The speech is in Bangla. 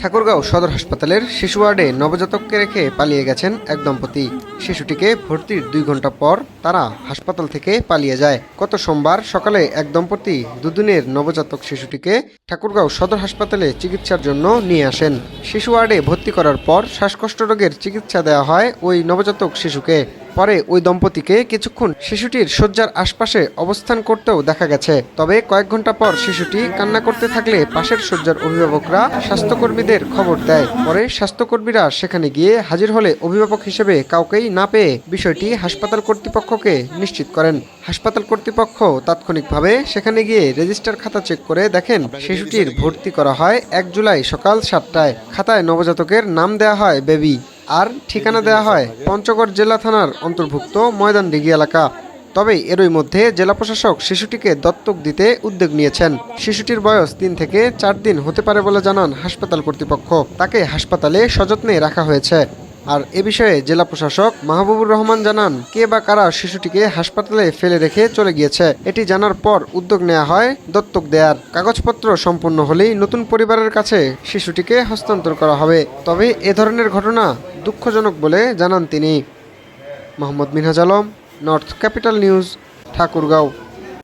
ঠাকুরগাঁও সদর হাসপাতালের শিশু ওয়ার্ডে নবজাতককে রেখে পালিয়ে গেছেন এক দম্পতি। শিশুটিকে ভর্তির দুই ঘণ্টা পর তারা হাসপাতাল থেকে পালিয়ে যায়। গত সোমবার সকালে এক দম্পতি দুদিনের নবজাতক শিশুটিকে ঠাকুরগাঁও সদর হাসপাতালে চিকিৎসার জন্য নিয়ে আসেন। শিশু ওয়ার্ডে ভর্তি করার পর শ্বাসকষ্ট রোগের চিকিৎসা দেওয়া হয় ওই নবজাতক শিশুকে। পরে ওই দম্পতিকে কিছুক্ষণ শিশুটির শয্যার আশপাশে অবস্থান করতেও দেখা গেছে। তবে কয়েক ঘণ্টা পর শিশুটি কান্না করতে থাকলে পাশের শয্যার অভিভাবকরা স্বাস্থ্যকর্মীদের খবর দেয়। পরে স্বাস্থ্যকর্মীরা সেখানে গিয়ে হাজির হলে অভিভাবক হিসেবে কাউকেই না পেয়ে বিষয়টি হাসপাতাল কর্তৃপক্ষকে নিশ্চিত করেন। হাসপাতাল কর্তৃপক্ষ তাৎক্ষণিকভাবে সেখানে গিয়ে রেজিস্টার খাতা চেক করে দেখেন শিশুটির ভর্তি করা হয় এক জুলাই সকাল সাতটায়। খাতায় নবজাতকের নাম দেওয়া হয় বেবি। আর ঠিকানা দেওয়া হয় পঞ্চগড় জেলা থানার অন্তর্ভুক্ত ময়দান ময়দানডিগি এলাকা। তবে এরই মধ্যে জেলা প্রশাসক শিশুটিকে দত্তক দিতে উদ্যোগ নিয়েছেন। শিশুটির বয়স তিন থেকে চার দিন হতে পারে বলে জানান হাসপাতাল কর্তৃপক্ষ। তাকে হাসপাতালে সযত্নে রাখা হয়েছে। আর এ বিষয়ে জেলা প্রশাসক মাহবুবুর রহমান জানান, কে বা কারা শিশুটিকে হাসপাতালে ফেলে রেখে চলে গিয়েছে, এটি জানার পর উদ্যোগ নেওয়া হয় দত্তক দেয়ার। কাগজপত্র সম্পূর্ণ হলেই নতুন পরিবারের কাছে শিশুটিকে হস্তান্তর করা হবে। তবে এ ধরনের ঘটনা দুঃখজনক বলে জানান তিনি। Mohammad Minhaj Alam north capital news Thakurgaon.